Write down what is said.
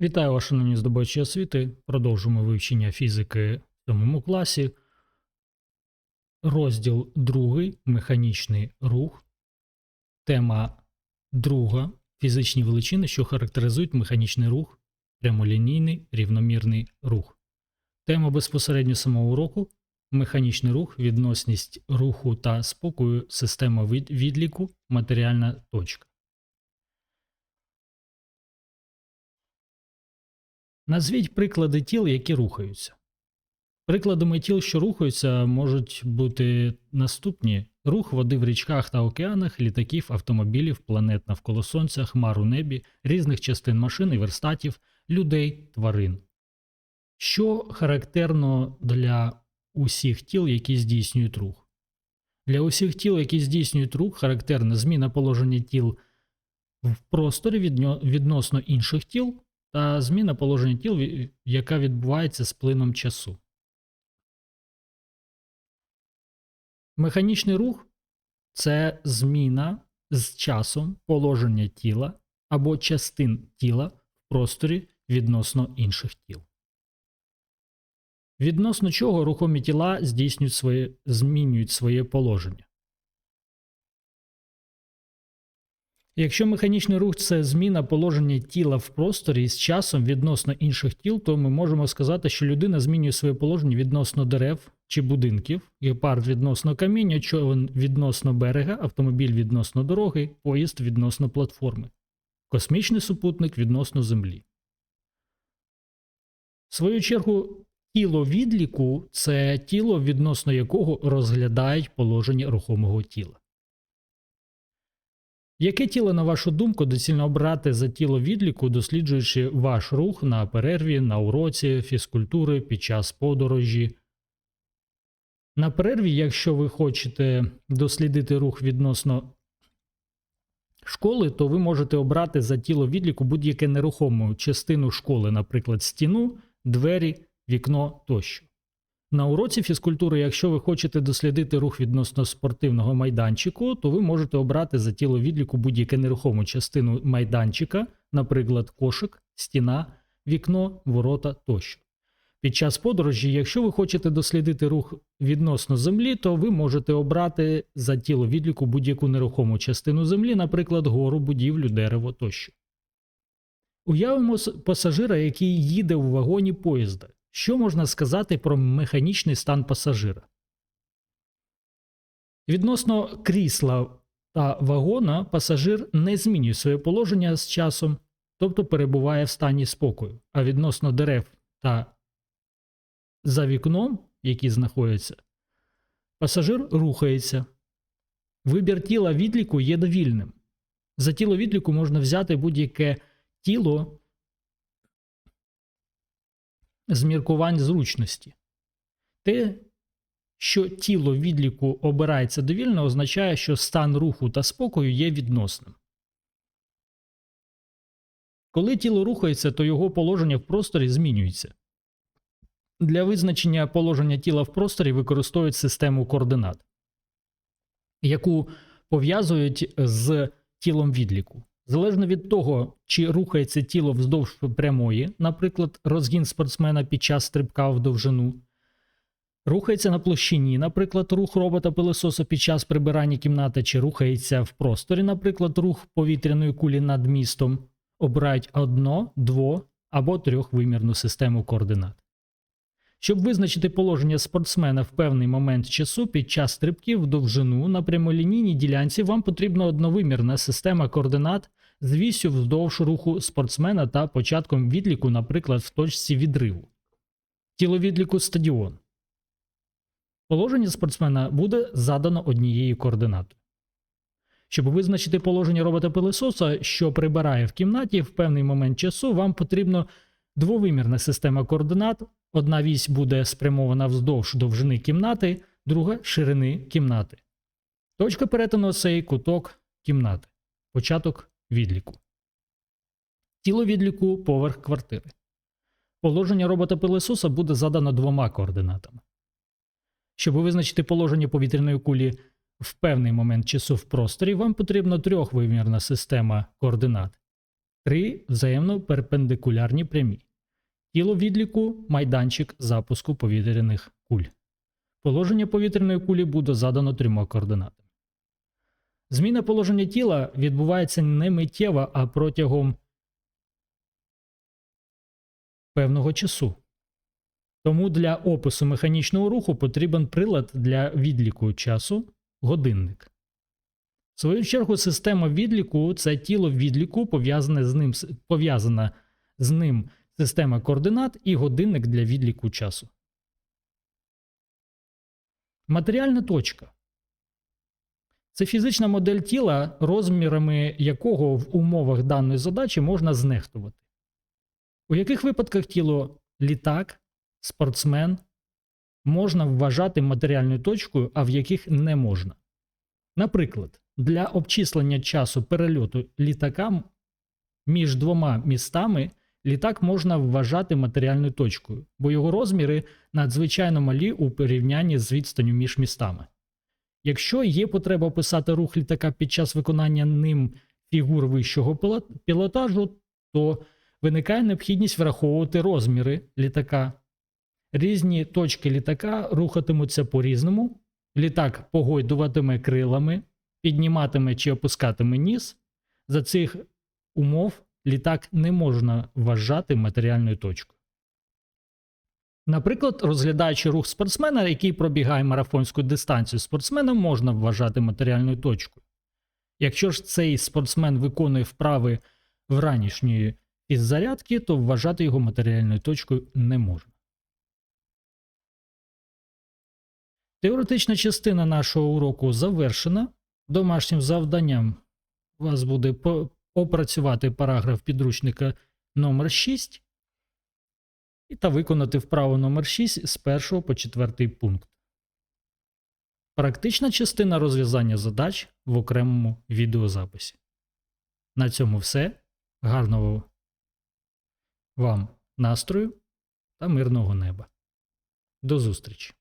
Вітаю вас, шановні здобувачі освіти. Продовжуємо вивчення фізики в 7 класі. Розділ 2. Механічний рух. Тема 2. Фізичні величини, що характеризують механічний рух, прямолінійний рівномірний рух. Тема безпосередньо самого уроку механічний рух, відносність руху та спокою, система відліку, матеріальна точка. Назвіть приклади тіл, які рухаються. Прикладами тіл, що рухаються, можуть бути наступні: рух води в річках та океанах, літаків, автомобілів, планет навколо сонця, хмар у небі, різних частин машин і верстатів, людей, тварин. Що характерно для усіх тіл, які здійснюють рух? Для усіх тіл, які здійснюють рух, характерна зміна положення тіл в просторі відносно інших тіл та зміна положення тіл, яка відбувається з плином часу. Механічний рух це зміна з часом положення тіла або частин тіла в просторі відносно інших тіл. Відносно чого рухомі тіла здійснюють своє, змінюють своє положення. Якщо механічний рух це зміна положення тіла в просторі з часом відносно інших тіл, то ми можемо сказати, що людина змінює своє положення відносно дерев чи будинків, гепард відносно каміння, човен відносно берега, автомобіль відносно дороги, поїзд відносно платформи, космічний супутник відносно Землі. В свою чергу, тіло відліку це тіло, відносно якого розглядають положення рухомого тіла. Яке тіло, на вашу думку, доцільно обрати за тіло відліку, досліджуючи ваш рух на перерві, на уроці, фізкультури під час подорожі? На перерві, якщо ви хочете дослідити рух відносно школи, то ви можете обрати за тіло відліку будь-яке нерухому частину школи, наприклад, стіну, двері, вікно тощо. На уроці фізкультури, якщо ви хочете дослідити рух відносно спортивного майданчику, то ви можете обрати за тіло відліку будь-яку нерухому частину майданчика, наприклад, кошик, стіна, вікно, ворота тощо. Під час подорожі, якщо ви хочете дослідити рух відносно землі, то ви можете обрати за тіло відліку будь-яку нерухому частину землі, наприклад, гору, будівлю, дерево тощо. Уявимо пасажира, який їде в вагоні поїзда. Що можна сказати про механічний стан пасажира? Відносно крісла та вагона пасажир не змінює своє положення з часом, тобто перебуває в стані спокою. А відносно дерев та за вікном, які знаходяться, пасажир рухається. Вибір тіла відліку є довільним. За тіло відліку можна взяти будь-яке тіло з міркувань зручності. Те, що тіло відліку обирається довільно, означає, що стан руху та спокою є відносним. Коли тіло рухається, то його положення в просторі змінюється. Для визначення положення тіла в просторі використовують систему координат, яку пов'язують з тілом відліку. Залежно від того, чи рухається тіло вздовж прямої, наприклад, розгін спортсмена під час стрибка в довжину, рухається на площині, наприклад, рух робота пилососа під час прибирання кімнати, чи рухається в просторі, наприклад, рух повітряної кулі над містом, обирають одно, дво або трьохвимірну систему координат. Щоб визначити положення спортсмена в певний момент часу під час стрибків в довжину на прямолінійній ділянці вам потрібна одновимірна система координат з вздовж руху спортсмена та початком відліку, наприклад, в точці відриву. Тіло відліку стадіон. Положення спортсмена буде задано однією координатою. Щоб визначити положення робота пилососа, що прибирає в кімнаті в певний момент часу, вам потрібно двовимірна система координат. Одна вісь буде спрямована вздовж довжини кімнати, друга ширини кімнати. Точка перетину осей куток кімнати. Початок відліку. Тіло відліку поверх квартири. Положення робота пилососа буде задано двома координатами. Щоб визначити положення повітряної кулі в певний момент часу в просторі, вам потрібна трьохвимірна система координат. Три взаємно перпендикулярні прямі. Тіло відліку майданчик запуску повітряних куль. Положення повітряної кулі буде задано трьома координатами. Зміна положення тіла відбувається не миттєво, а протягом певного часу. Тому для опису механічного руху потрібен прилад для відліку часу годинник. В свою чергу, система відліку це тіло відліку, пов'язане з ним, пов'язана з ним система координат і годинник для відліку часу. Матеріальна точка це фізична модель тіла, розмірами якого в умовах даної задачі можна знехтувати. У яких випадках тіло літак, спортсмен можна вважати матеріальною точкою, а в яких не можна. Наприклад, для обчислення часу перельоту літака між двома містами літак можна вважати матеріальною точкою, бо його розміри надзвичайно малі у порівнянні з відстанню між містами. Якщо є потреба описати рух літака під час виконання ним фігур вищого пілотажу, то виникає необхідність враховувати розміри літака. Різні точки літака рухатимуться по-різному. Літак погойдуватиме крилами, підніматиме чи опускатиме ніс. За цих умов літак не можна вважати матеріальною точкою. Наприклад, розглядаючи рух спортсмена, який пробігає марафонську дистанцію спортсмена, можна вважати матеріальною точкою. Якщо ж цей спортсмен виконує вправи вранішньої підзарядки, то вважати його матеріальною точкою не можна. Теоретична частина нашого уроку завершена. Домашнім завданням у вас буде опрацювати параграф підручника номер 6 і та виконати вправу номер 6 з 1 по 4 пункт. Практична частина розв'язання задач в окремому відеозаписі. На цьому все. Гарного вам настрою та мирного неба. До зустрічі!